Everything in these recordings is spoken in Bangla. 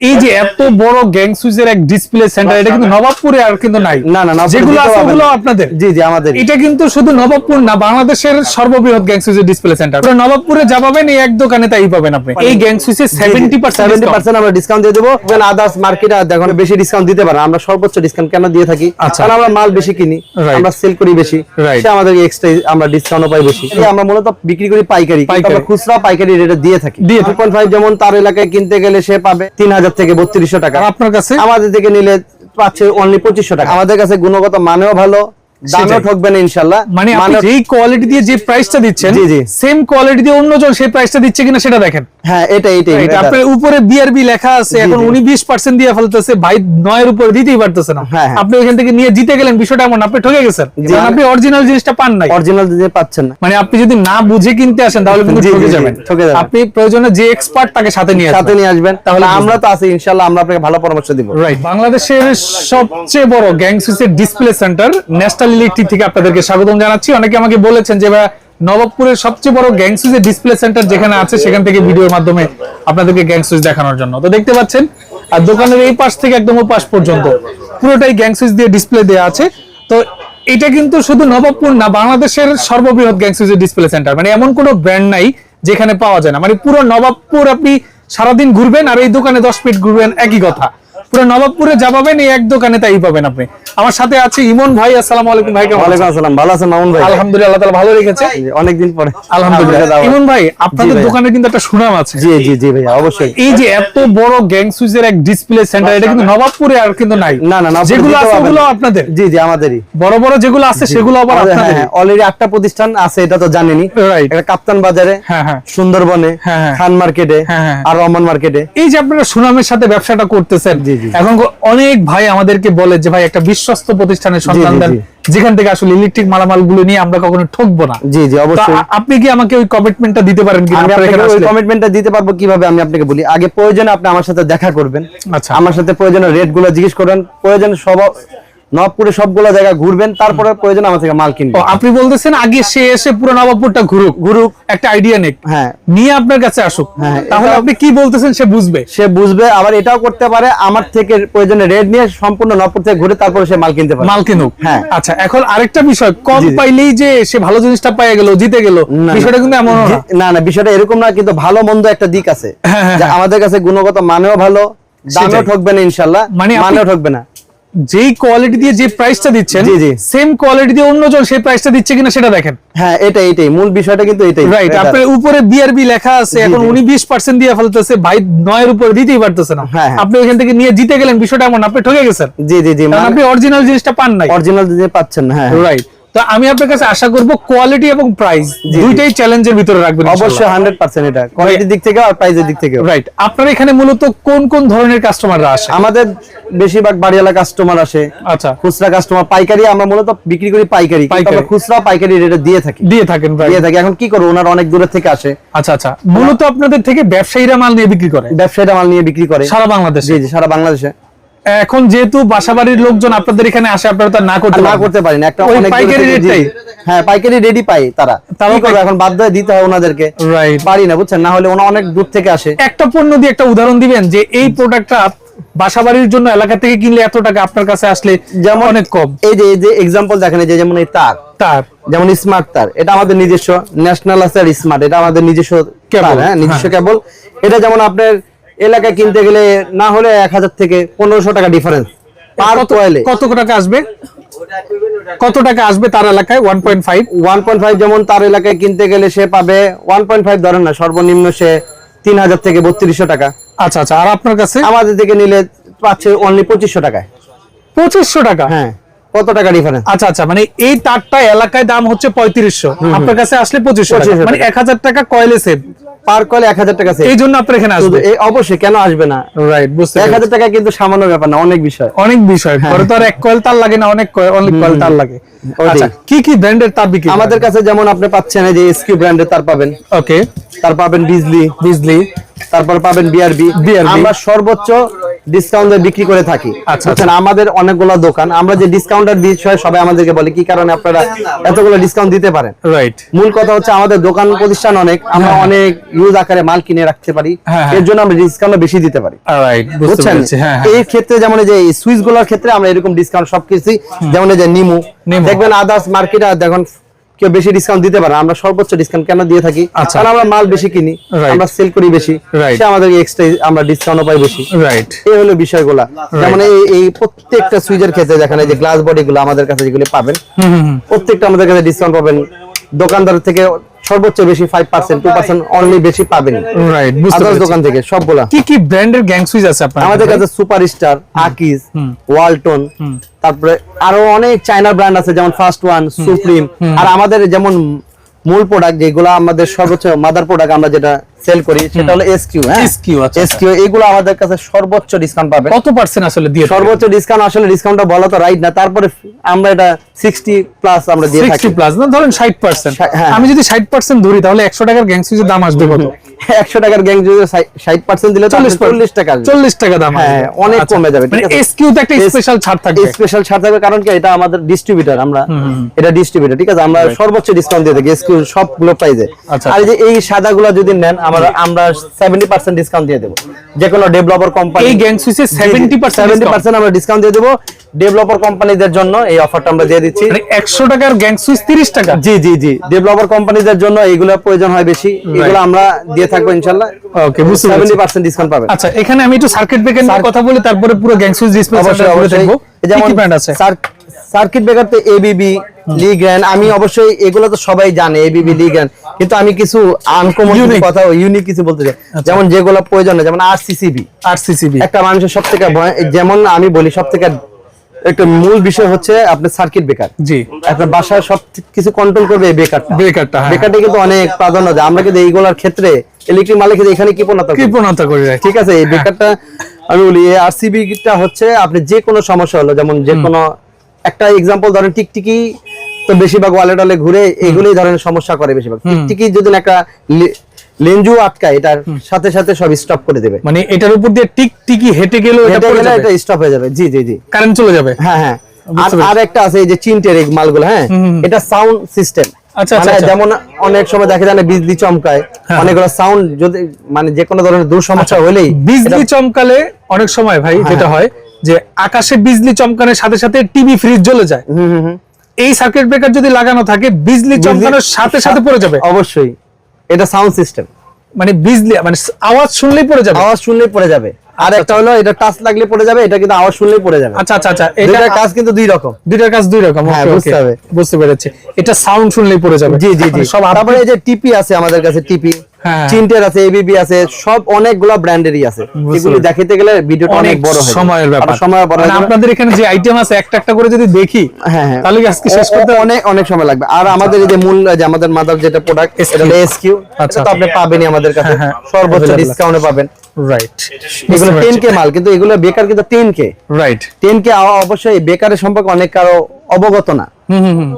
এই যে এত বড় গ্যাং এক ডিসপ্লে সেন্টার এটা কিন্তু নবাবপুরে আর কিন্তু নাই। না, না, যেগুলো আছে ওগুলো আপনাদের। জি জি আমাদের। এটা কিন্তু শুধু নবাবপুর না বাংলাদেশের সর্ববৃহৎ গ্যাং ডিসপ্লে সেন্টার। নবাবপুরে যা পাবেন এই এক দোকানে তাই পাবেন আপনি। এই গ্যাং আমরা ডিসকাউন্ট দিয়ে দেবো। আদার্স মার্কেটে দেখুন বেশি ডিসকাউন্ট দিতে পারে আমরা সর্বোচ্চ ডিসকাউন্ট কেন দিয়ে থাকি? আচ্ছা। কারণ আমরা মাল বেশি কিনি আমরা সেল করি বেশি। সে আমাদের এক্সট্রা আমরা ডিসকাউন্ট পাই বেশি। আমরা মূলত বিক্রি করি পাইকারি। আমরা খুচরা পাইকারি রেটে দিয়ে থাকি। দিয়ে টু পয়েন্ট ফাইভ যেমন তার এলাকায় কিনতে গেলে সে পাবে। হাজার থেকে বত্রিশশো টাকা। আপনার কাছে? আমাদের থেকে নিলে পাচ্ছে অনলি পঁচিশশো টাকা। আমাদের কাছে গুণগত মানেও ভালো। দামেও মানে আপনি যেই কোয়ালিটি দিয়ে যে প্রাইসটা দিচ্ছেন জি, জি। সেম কোয়ালিটি দিয়ে অন্যজন সেই প্রাইসটা দিচ্ছে কিনা সেটা দেখেন। হ্যাঁ এটাই এটাই এটা আপনার উপরে বিআরবি লেখা আছে এখন উনি বিশ পার্সেন্ট দিয়ে ফেলতেছে ভাই উপরে দিতেই পারতেছে না। হ্যাঁ, হ্যাঁ। আপনি ওইখান থেকে নিয়ে জিতে গেলেন বিষয়টা এমন আপনি ঠকে গেছেন। কারণ আপনি অরিজিনাল জিনিসটা পান নাই। অরিজিনাল দিতে পাচ্ছেন না। মানে আপনি যদি না বুঝে কিনতে আসেন তাহলে কিন্তু ঠকে যাবেন। ঠকে যাবেন। আপনি প্রয়োজনে যে এক্সপার্ট তাকে সাথে নিয়ে সাথে নিয়ে আসবেন। তাহলে আমরা তো আছি ইনশাল্লাহ আমরা আপনাকে ভালো পরামর্শ দিব। রাইট বাংলাদেশের সবচেয়ে বড় gang display centre National Electric থেকে আপনাদেরকে স্বাগতম জানাচ্ছি। অনেকে আমাকে বলেছেন যে নবাবপুরের সবচেয়ে বড় গ্যাং সুইচের ডিসপ্লে সেন্টার যেখানে আছে, সেখান থেকে ভিডিওর মাধ্যমে আপনাদেরকে গ্যাং সুইচ দেখানোর জন্য। তো দেখতে পাচ্ছেন, আর দোকানের এই পাশ থেকে একদম ও পাশ পর্যন্ত পুরোটাই গ্যাং সুইচ দিয়ে ডিসপ্লে দেওয়া আছে। তো এটা কিন্তু শুধু নবাবপুর না, বাংলাদেশের সর্ববৃহৎ গ্যাং সুইচের ডিসপ্লে সেন্টার মানে এমন কোনো ব্র্যান্ড নাই যেখানে পাওয়া যায় না। মানে পুরো নবাবপুর আপনি সারাদিন ঘুরবেন আর এই দোকানে দশ মিনিট ঘুরবেন, একই কথা। পুরো নবাবপুরে যা পাবেন এই এক দোকানে তাই পাবেন আপনি। আমার সাথে আছে ইমন ভাই আসসালামু আলাইকুম ভাই কেমন? আসসালাম ভালো আছেন মামুন ভাই? আলহামদুলিল্লাহ আল্লাহ তাআলা ভালো রেখেছে। অনেকদিন পরে। আলহামদুলিল্লাহ। ইমন ভাই আপনাদের দোকানে কিন্তু একটা সুনাম আছে। জি জি জি ভাইয়া অবশ্যই। এই যে এত বড় গ্যাং সুইচের এক ডিসপ্লে সেন্টার এটা কিন্তু নবাবপুরে আর কিন্তু নাই। না না না যেগুলো আছে ওগুলো আপনাদের? জি জি আমাদেরই। বড় বড় যেগুলো আছে সেগুলো আবার আপনাদের। অলরেডি আটটা প্রতিষ্ঠান আছে এটা তো জানেনই। রাইট এটা কাপ্তান বাজারে হ্যাঁ হ্যাঁ। সুন্দরবনে হ্যাঁ, হ্যাঁ। খান মার্কেটে হ্যাঁ, হ্যাঁ। আর রহমান মার্কেটে। এই যে আপনারা সুনামের সাথে ব্যবসাটা করতেছেন জি। এখন অনেক ভাই আমাদেরকে বলে যে ভাই একটা বিশ্বস্ত প্রতিষ্ঠানের সন্ধান দেন যেখান থেকে আসলে ইলেকট্রিক মালামালগুলো নিয়ে আমরা কখনো ঠকবো না। জি জি অবশ্যই। আপনি কি আমাকে ওই কমিটমেন্টটা দিতে পারেন কি আমি আপনাকে এখানে ওই? কমিটমেন্টটা দিতে পারব কীভাবে আমি আপনাকে বলি। আগে প্রয়োজনে আপনি আমার সাথে দেখা করবেন। আচ্ছা। আমার সাথে প্রয়োজনে রেটগুলো জিজ্ঞেস করবেন। প্রয়োজনে সব নবপুরে সবগুলো জায়গা ঘুরবেন তারপরে প্রয়োজন আমার থেকে মাল কিনবেন। আপনি বলতেছেন আগে সে এসে পুরো নবাবপুরটা ঘুরুক। ঘুরুক। একটা আইডিয়া নেক। হ্যাঁ। নিয়ে আপনার কাছে আসুক। হ্যাঁ, তাহলে আপনি কি বলতেছেন সে বুঝবে। সে বুঝবে আবার এটাও করতে পারে আমার থেকে প্রয়োজনে রেট নিয়ে সম্পূর্ণ নবপুর থেকে ঘুরে তারপরে সে মাল কিনতে পারে। মাল কিনুক। হ্যাঁ। আচ্ছা এখন আরেকটা বিষয় কম। পাইলেই যে সে ভালো জিনিসটা পেয়ে গেল জিতে গেল। বিষয়টা কিন্তু এমন না। না বিষয়টা এরকম না কিন্তু ভালো মন্দ একটা দিক আছে। হ্যাঁ, হ্যাঁ, যে হ্যাঁ। আমাদের কাছে গুণগত মানেও ভালো দামেও ঠকবে না ইনশাল্লাহ মানে মানেও ঠকবে না। যেই কোয়ালিটি দিয়ে যে প্রাইসটা দিচ্ছেন জি, জি। সেম কোয়ালিটি দিয়ে অন্যজন সেই প্রাইসটা দিচ্ছে কিনা সেটা দেখেন। হ্যাঁ এটাই এটাই। মূল বিষয়টা কিন্তু এটাই। রাইট আপনার উপরে বিআরবি লেখা আছে এখন উনি বিশ পার্সেন্ট দিয়ে ফেলতেছে ভাই নয়ের উপরে দিতেই পারতেছে না। হ্যাঁ, হ্যাঁ। আপনি ওইখান থেকে নিয়ে জিতে গেলেন বিষয়টা এমন আপনি ঠকে গেছেন। জি জি জি। আপনি অরিজিনাল জিনিসটা পান নাই। অরিজিনাল জিনিস পাচ্ছেন না, হ্যাঁ হ্যাঁ। রাইট তো আমি আপনার কাছে আশা করব কোয়ালিটি এবং প্রাইস দুইটাই চ্যালেঞ্জের ভিতরে রাখবেন অবশ্যই হান্ড্রেড পার্সেন্ট এটা। কোয়ালিটির দিক থেকে আর প্রাইসের দিক থেকে রাইট আপনার এখানে মূলত কোন কোন ধরনের কাস্টমাররা আসে? আমাদের বেশিরভাগ বাড়িওয়ালা কাস্টমার আসে। আচ্ছা। খুচরা কাস্টমার পাইকারি আমরা মূলত বিক্রি করি পাইকারি। পাইকারি। আমরা খুচরা পাইকারি রেটে দিয়ে থাকি। দিয়ে থাকেন দিয়ে থাকি। এখন কি করব? ওনার অনেক দূরের থেকে আসে। আচ্ছা আচ্ছা। মূলত আপনাদের থেকে ব্যবসায়ীরা মাল নিয়ে বিক্রি করে? ব্যবসায়ীরা মাল নিয়ে বিক্রি করে। সারা বাংলাদেশে? জি জি সারা বাংলাদেশে। এখন যেহেতু বাসাবাড়ির লোকজন আপনাদের এখানে আসে আপনারা তো না করতে না করতে পারি না একটা ওই পাইকারি রেটটাই? হ্যাঁ পাইকারি রেডি পাই তারা। তারাও কি করব এখন বাধ্য হয়ে দিতে হয় ওনাদেরকে। রাইট পারি না বুঝছেন? না হলে ওনা অনেক দূর থেকে আসে। একটা পণ্য দিয়ে একটা উদাহরণ দিবেন যে এই প্রোডাক্টটা বাসাবাড়ির জন্য এলাকা থেকে কিনলে এত টাকা আপনার কাছে আসলে যেমন অনেক কম। এই যে এই যে এক্সাম্পল দেখেন এই যে যেমন এই তার। তার। যেমন স্মার্ট তার। এটা আমাদের নিজস্ব ন্যাশনাল আছে আর স্মার্ট এটা আমাদের নিজস্ব কেবল, হ্যাঁ নিজস্ব কেবল এটা যেমন আপনার এলাকায় কিনতে গেলে না হলে এক হাজার থেকে পনেরোশো টাকা ডিফারেন্স পার কত কত টাকা আসবে? কত টাকা আসবে তার এলাকায়? One point five one point five যেমন তার এলাকায় কিনতে গেলে সে পাবে ওয়ান পয়েন্ট ফাইভ ধরেন না সর্বনিম্ন সে তিন হাজার থেকে বত্রিশশো টাকা। আচ্ছা আচ্ছা। আর আপনার কাছে? আমাদের থেকে নিলে পাচ্ছে অনলি পঁচিশশো টাকায়। পঁচিশশো টাকা? হ্যাঁ। কত টাকা ডিফারেন্স আচ্ছা আচ্ছা মানে এই তারটা এলাকায় দাম হচ্ছে পঁয়ত্রিশশো। আপনার কাছে আসলে পঁচিশশো মানে এক হাজার টাকা কয়েলে সেভ পার এক হাজার টাকা এই জন্য আপনার এখানে আসবে। অবশ্যই কেন আসবে না? রাইট বুঝতে এক হাজার টাকা কিন্তু সামান্য ব্যাপার না অনেক বিষয়। অনেক বিষয়। ঘরে তো আর এক কয়েল তার লাগে না অনেক কয়েল অনেক কয়েল তার লাগে। আচ্ছা কি কি ব্র্যান্ডের তার বিক্রি আমাদের কাছে যেমন আপনি পাচ্ছেন যে এসকিউ ব্র্যান্ডের তার পাবেন। ওকে তার পাবেন বিজলি বিজলি তারপর পাবেন বিআরবি আমরা সর্বোচ্চ ডিসকাউন্ট বিক্রি করে থাকি। আচ্ছা। আমাদের অনেকগুলো দোকান আমরা যে ডিসকাউন্টের বিষয়ে সবাই আমাদেরকে বলে কি কারণে আপনারা এতগুলো ডিসকাউন্ট দিতে পারেন? রাইট মূল কথা হচ্ছে আমাদের দোকান প্রতিষ্ঠান অনেক আমরা অনেক ইউজ আকারে মাল কিনে রাখতে পারি। হ্যাঁ, হ্যাঁ। এর জন্য আমরা ডিসকাউন্ট বেশি দিতে পারি। রাইট বুঝছেন? হ্যাঁ হ্যাঁ। এই ক্ষেত্রে যেমন এই যে সুইচগুলোর ক্ষেত্রে আমরা এরকম ডিসকাউন্ট সবকিছু যেমন এই যে নিমু। নিমু। দেখবেন আদার্স মার্কেটে দেখুন কেউ বেশি ডিসকাউন্ট দিতে পারে আমরা সর্বোচ্চ ডিসকাউন্ট কেন দিয়ে থাকি? আচ্ছা। কারণ আমরা মাল বেশি কিনি আমরা সেল করি বেশি. সে আমাদের এক্সট্রা আমরা ডিসকাউন্টও পাই বেশি। রাইট এই হলো বিষয়গুলা। যেমন এই প্রত্যেকটা সুইচের ক্ষেত্রে দেখেন এই যে গ্লাস বডি গুলো আমাদের কাছে যেগুলো পাবেন। প্রত্যেকটা আমাদের কাছে ডিসকাউন্ট পাবেন। দোকানদার থেকে সর্বোচ্চ বেশি five percent two percent only বেশি পাবেন। রাইট বুঝতে দোকান থেকে সবগুলা। কি কি ব্র্যান্ডের গ্যাং সুইচ আছে আপনার আমাদের কাছে? সুপারস্টার আকিজ ওয়ালটন তারপরে আরও অনেক চায়নার ব্র্যান্ড আছে যেমন ফার্স্ট ওয়ান সুপ্রিম আর আমাদের যেমন মূল প্রোডাক্ট যেগুলো আমাদের সর্বোচ্চ মাদার প্রোডাক্ট আমরা যেটা সেল করি সেটা হলো এসকিউ হ্যাঁ? SQ, আচ্ছা, এসকিউ এগুলো আমাদের কাছে সর্বোচ্চ ডিসকাউন্ট পাবে। কত পার্সেন্ট আসলে দিয়ে সর্বোচ্চ ডিসকাউন্ট আসলে ডিসকাউন্টটা বলা তো রাইট না তারপরে আমরা এটা 60 প্লাস আমরা দিয়ে থাকি। সিক্সটি প্লাস না ধরেন ষাট পার্সেন্ট হ্যাঁ। আমি যদি ষাট পার্সেন্ট ধরি তাহলে একশো টাকার গ্যাং সুইচের দাম আসবে কত? 100 টাকার গ্যাং যদি 60% দিলে তো চল্লিশ টাকা চল্লিশ টাকা দাম হ্যাঁ, অনেক আচ্ছা। কমে যাবে, ঠিক মানে একটা স্পেশাল ছাড় থাকবে। স্পেশাল ছাড় থাকবে কারণ কি এটা আমাদের ডিস্ট্রিবিউটর আমরা এটা ডিস্ট্রিবিউটর ঠিক আছে? আমরা সর্বোচ্চ ডিসকাউন্ট দিয়ে থাকি এসকিউ সবগুলো প্রাইজে আচ্ছা, আর এই যে এই সাদাগুলো যদি নেন আমরা আমরা 70% ডিসকাউন্ট দিয়ে দেব। যে কোনো ডেভেলপার কোম্পানি এই গ্যাং সুইচে সেভেন্টি পার্সেন্ট আমরা ডিসকাউন্ট দিয়ে দেব। ডেভেলপার কোম্পানিদের জন্য এই অফারটা আমরা দিয়ে দিচ্ছি। মানে একশো টাকার গ্যাং সুইচ তিরিশ টাকা? জি জি জি। ডেভেলপার কোম্পানিদের জন্য এগুলো প্রয়োজন হয় বেশি। এগুলো আমরা দিয়ে থাকব ইনশাআল্লাহ। ওকে বুঝতে 70% ডিসকাউন্ট পাবেন। আচ্ছা এখানে আমি একটু সার্কিট ব্রেকার নিয়ে কথা বলি তারপরে পুরো গ্যাং সুইচ ডিসপ্লে অবশ্যই করে অবশ্যই। দেখব। এই যেমন ব্র্যান্ড আছে? সার্কিট ব্রেকার তো এবিবি আমি অবশ্যই এগুলো তো সবাই জানে এবিবি লিগ্র্যান্ড কিন্তু আমি কিছু আনকমন কথা ইউনিক কিছু বলতে চাই। যেমন যেগুলো প্রয়োজন যেমন আরসিসিবি আর সিসিবি একটা মানুষের সব থেকে যেমন আমি বলি সব থেকে একটা মূল বিষয় হচ্ছে আপনার সার্কিট ব্রেকার জি। আপনার বাসায় সব কিছু কন্ট্রোল করবে এই ব্রেকারটা ব্রেকারটা ব্রেকারটা কিন্তু অনেক প্রাধান্য দেয়। আমরা কিন্তু এইগুলোর ক্ষেত্রে ইলেকট্রিক মালিক এখানে কি প্রণতা করি? কৃপণতা করে রাখি ঠিক আছে এই বেকারটা আমি বলি আরসিবি টা হচ্ছে আপনি যে কোনো সমস্যা হলো যেমন যে কোনো একটা এক্সাম্পল ধরেন টিকটিকি তো বেশিরভাগ ওয়ালে ঘুরে এগুলোই ধরনের সমস্যা করে বেশিরভাগ। টিকটিকি যদি না একটা লেঞ্জু আটকায় এটার সাথে সাথে সব স্টপ করে দেবে। মানে এটার উপর দিয়ে টিক টিকি হেঁটে গেলেও এটা পড়ে গেলে যাবে? এটা স্টপ হয়ে যাবে। জি জি জি। কারেন্ট চলে যাবে? হ্যাঁ হ্যাঁ। আর একটা আছে এই যে চিনটের মালগুলো হ্যাঁ? এটা সাউন্ড সিস্টেম আচ্ছা, আচ্ছা, মানে আচ্ছা। যেমন অনেক সময় দেখা যায় বিজলি চমকায় হ্যাঁ। অনেকগুলো সাউন্ড যদি মানে যে কোনো ধরনের দূর সমস্যা হলেই বিজলি চমকালে অনেক সময় ভাই হ্যাঁ, যেটা হয়। যে আকাশে বিজলি চমকানোর সাথে সাথে টিভি ফ্রিজ জ্বলে যায়। এই সার্কিট ব্রেকার যদি লাগানো থাকে বিজলি চমকানোর সাথে সাথে পড়ে যাবে। অবশ্যই। এটা সাউন্ড সিস্টেম মানে বিজলি মানে আওয়াজ শুনলেই পড়ে যাবে। আওয়াজ শুনলেই পড়ে যাবে। আর একটা হলো এটা টাচ লাগলে পড়ে যাবে এটা কিন্তু আওয়াজ শুনলেই পড়ে যাবে। আচ্ছা আচ্ছা আচ্ছা এটা এটার কাজ কিন্তু দুই রকম। দুইটার কাজ দুই রকম হ্যাঁ, বুঝতে হবে। বুঝতে পেরেছি। এটা সাউন্ড শুনলেই পড়ে যাবে। জি জি জি। মানে সব তারপরে এই যে টিপি আছে আমাদের কাছে টিপি হ্যাঁ। চিন্টের আছে এবিবি আছে সব অনেকগুলা ব্র্যান্ডেরই আছে। বুঝতে দেখাতে গেলে ভিডিওটা অনেক বড় হয় সময়ের ব্যাপার। সময় বড় মানে আপনাদের এখানে যে আইটেম আছে একটা একটা করে যদি দেখি হ্যাঁ হ্যাঁ তাহলে আজকে শেষ করতে অনেক অনেক সময় লাগবে। আর আমাদের এই যে মূল যে আমাদের মাদার যেটা প্রোডাক্ট SQ এটা এসকিউ আচ্ছা। তো আপনি পাবেনই আমাদের কাছে। সর্বোচ্চ। ডিসকাউন্টে পাবেন। রাইট এগুলো টেন কে মাল কিন্তু এগুলো বেকার কিন্তু ten K right ten K অবশ্যই বেকারের সম্পর্কে অনেক কারও অবগত না।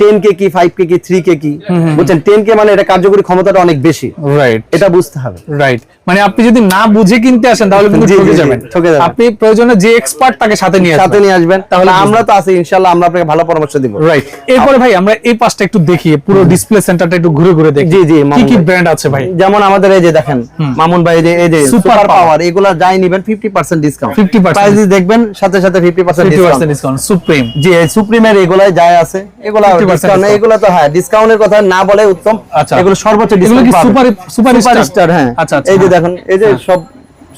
টেন কে কি ফাইভ কে? কি থ্রি কে কি বুঝছেন টেন কে মানে এটা কার্যকরী ক্ষমতাটা অনেক বেশি। রাইট এটা বুঝতে হবে। রাইট মানে আপনি যদি না বুঝে কিনতে আসেন তাহলে ঠকে যাবেন। আপনি প্রয়োজনে যে এক্সপার্ট তাকে সাথে নিয়ে সাথে নিয়ে আসবেন। তাহলে আমরা তো আছি ইনশাল্লাহ আমরা আপনাকে ভালো পরামর্শ দিব। রাইট এরপরে ভাই আমরা এই পাশটা একটু দেখি পুরো ডিসপ্লে সেন্টারটা একটু ঘুরে ঘুরে দেখি। জি, জি, কি কি ব্র্যান্ড আছে ভাই? যেমন আমাদের এই যে দেখেন মামুন ভাই এই যে সুপার পাওয়ার এগুলা যাই নিবেন 50% ডিসকাউন্ট 50% প্রাইস দেখবেন সাথে সাথে 50% fifty discount percent discount Supreme জি সুপ্রিমের এগুলাই যায় আছে এগুলা 50% ডিসকাউন্ট discount। তো হ্যাঁ ডিসকাউন্টের কথা না বলে উত্তম। আচ্ছা। এগুলো সর্বোচ্চ ডিসকাউন্ট কি সুপার সুপার সুপারস্টার হ্যাঁ। আচ্ছা আচ্ছা। এই যে দেখেন এই যে সব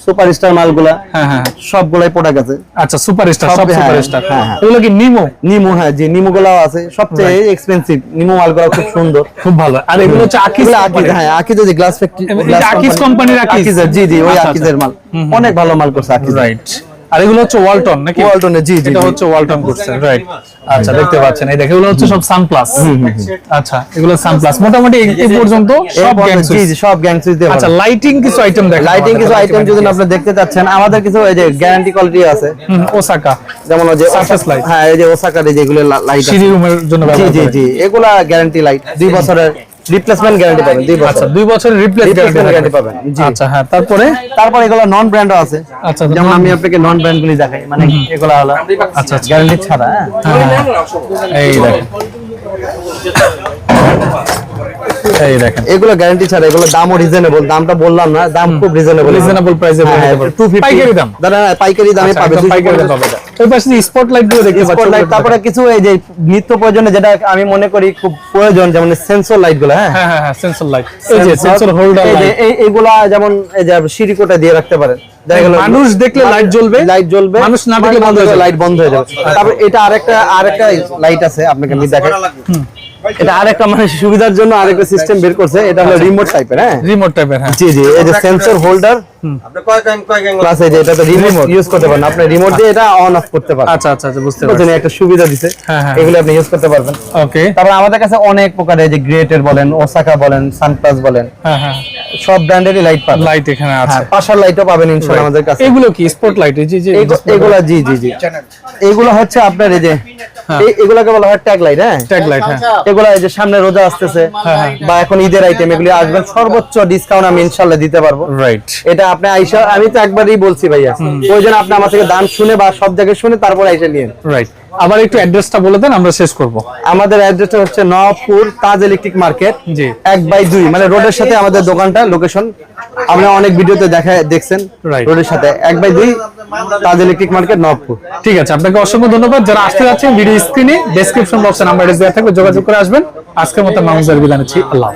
সুপারস্টার মালগুলা হ্যাঁ হ্যাঁ সবগুলাই প্রোডাক্ট আছে। আচ্ছা সুপার সব, সব হ্যাঁ, সুপার স্টার হ্যাঁ, হ্যাঁ। এগুলো কি নিমো নিমু হ্যাঁ জি নিমু গুলাও আছে। সবচেয়ে এক্সপেন্সিভ নিমু মালগুলো খুব সুন্দর। খুব ভালো। আর এগুলো হচ্ছে আকিজ আকিজ হ্যাঁ আকিজ যে গ্লাস ফ্যাক্টরি এই যে আকিজ কোম্পানির আকিজ? জি জি ওই আকিজের মাল। অনেক ভালো মাল করছে আকিজ রাইট আর এগুলো হচ্ছে ওয়ালটন নাকি? জি, জি, এটা হচ্ছে ওয়ালটন করছে রাইট আচ্ছা দেখতে পাচ্ছেন। এই দেখে এগুলো হচ্ছে সব সানপ্লাস আচ্ছা এগুলো সানপ্লাস মোটামুটি এই এই পর্যন্ত সব গ্যাং জি জি সব গ্যাং সুইচ দিয়ে আচ্ছা লাইটিং কিছু আইটেম দেখেন লাইটিং কিছু আইটেম যদি আপনি দেখতে চাচ্ছেন আমাদের কিছু এই যে গ্যারান্টি কোয়ালিটি আছে। ওসাকা যেমন ওই যে Surface light। হ্যাঁ এই যে ওসাকার যেগুলো লাইট সিঁড়ি রুমের জন্য জি ব্যবহার জি করে। জি এগুলা গ্যারান্টি লাইট দুই বছরের রিপ্লেসমেন্ট গ্যারান্টি পাবেন দুই বছর আচ্ছা দুই বছরের রিপ্লেস Replacement গ্যারান্টি পাবেন, জি। আচ্ছা হ্যাঁ তারপরে? তারপর এগুলো নন ব্র্যান্ডও আছে। আচ্ছা, যেমন আমি আপনাকে নন ব্র্যান্ড গুলি দেখাই মানে এগুলো হলো আচ্ছা, আচ্ছা। গ্যারান্টি ছাড়া হ্যাঁ। এই দেখেন। এই দেখেন। এগুলো গ্যারান্টি ছাড়া এগুলো দামও রিজনেবল দামটা বললাম না দাম খুব রিজনেবল রিজনেবল প্রাইসে পাইকারি দাম। দাদা পাইকারি দামে আচ্ছা, পাবে একদম পাইকারি দাম পাবে পাশে স্পটলাইটগুলো দেখতে পাচ্ছেন স্পটলাইট তারপরে কিছু এই যে নিত্য প্রয়োজনে যেটা আমি মনে করি খুব প্রয়োজন যেমন সেন্সর লাইটগুলো হ্যাঁ? হ্যাঁ হ্যাঁ হ্যাঁ সেন্সর লাইট এই যে সেন্সর হোল্ডার এই এইগুলা যেমন এই যে সিঁড়িকোটা দিয়ে রাখতে পারেন। মানুষ দেখলে লাইট জ্বলবে লাইট জ্বলবে মানুষ না দেখলে বন্ধ হয়ে যাবে। লাইট বন্ধ হয়ে যাবে। তারপর এটা আরেকটা আরেকটা লাইট আছে আপনাকে আমি দেখাই। এটা আরেকটা মানে সুবিধার জন্য আরেকটা সিস্টেম বের করছে এটা হলো রিমোট টাইপের হ্যাঁ? রিমোট টাইপের হ্যাঁ। জি জি এই যে সেন্সর হোল্ডার প্লাস এই যে এটা তো রিমোট ইউজ করতে পারেন। আপনি রিমোট দিয়ে এটা অন অফ করতে পারেন আচ্ছা আচ্ছা আচ্ছা বুঝতে বুঝছেন একটা সুবিধা দিছে। হ্যাঁ, হ্যাঁ। এগুলো আপনি ইউজ করতে পারবেন। ওকে তারপর আমাদের কাছে অনেক প্রকারের যে গ্রেটের বলেন ওসাকা বলেন সানপ্লাস বলেন হ্যাঁ হ্যাঁ। সব ব্র্যান্ডেরই লাইট পাবেন। লাইট এখানে আছে। পাশার লাইটও পাবেন ইনশাআল্লাহ আমাদের কাছে। এগুলো কি? স্পট লাইট এগুলা জি জি জি। এগুলো হচ্ছে আপনার এই যে এগুলাকে বলা হয় ট্যাগ লাইট হ্যাঁ? ট্যাগ লাইট হ্যাঁ। এগুলা এই যে সামনে রোজা আসতেছে বা এখন ঈদের আইটেম এগুলি আসবেন সর্বোচ্চ ডিসকাউন্ট আমি ইনশাল্লাহ দিতে পারব। রাইট এটা আপনি আইসা আমি তো একবারই বলছি ভাইয়া প্রয়োজন আপনি আমার থেকে দাম শুনে বা সব জায়গায় শুনে তারপর আইসা নিয়েন। রাইট আবার একটু অ্যাড্রেসটা বলে দেন আমরা শেষ করব। আমাদের অ্যাড্রেসটা হচ্ছে নওয়াবপুর তাজ ইলেকট্রিক মার্কেট জি। এক বাই দুই মানে রোডের সাথে আমাদের দোকানটা লোকেশন আমরা অনেক ভিডিওতে দেখা দেখছেন. রোডের সাথে এক বাই দুই তাজ ইলেকট্রিক মার্কেট নবপুর ঠিক আছে, আপনাকে অসংখ্য ধন্যবাদ। যারা আসতে যাচ্ছেন ভিডিও স্ক্রিনে ডেসক্রিপশন বক্সে নাম্বার দেওয়া থাকবে, যোগাযোগ করে আসবেন। আজকের মতো মামুজার বিদায় আল্লাহ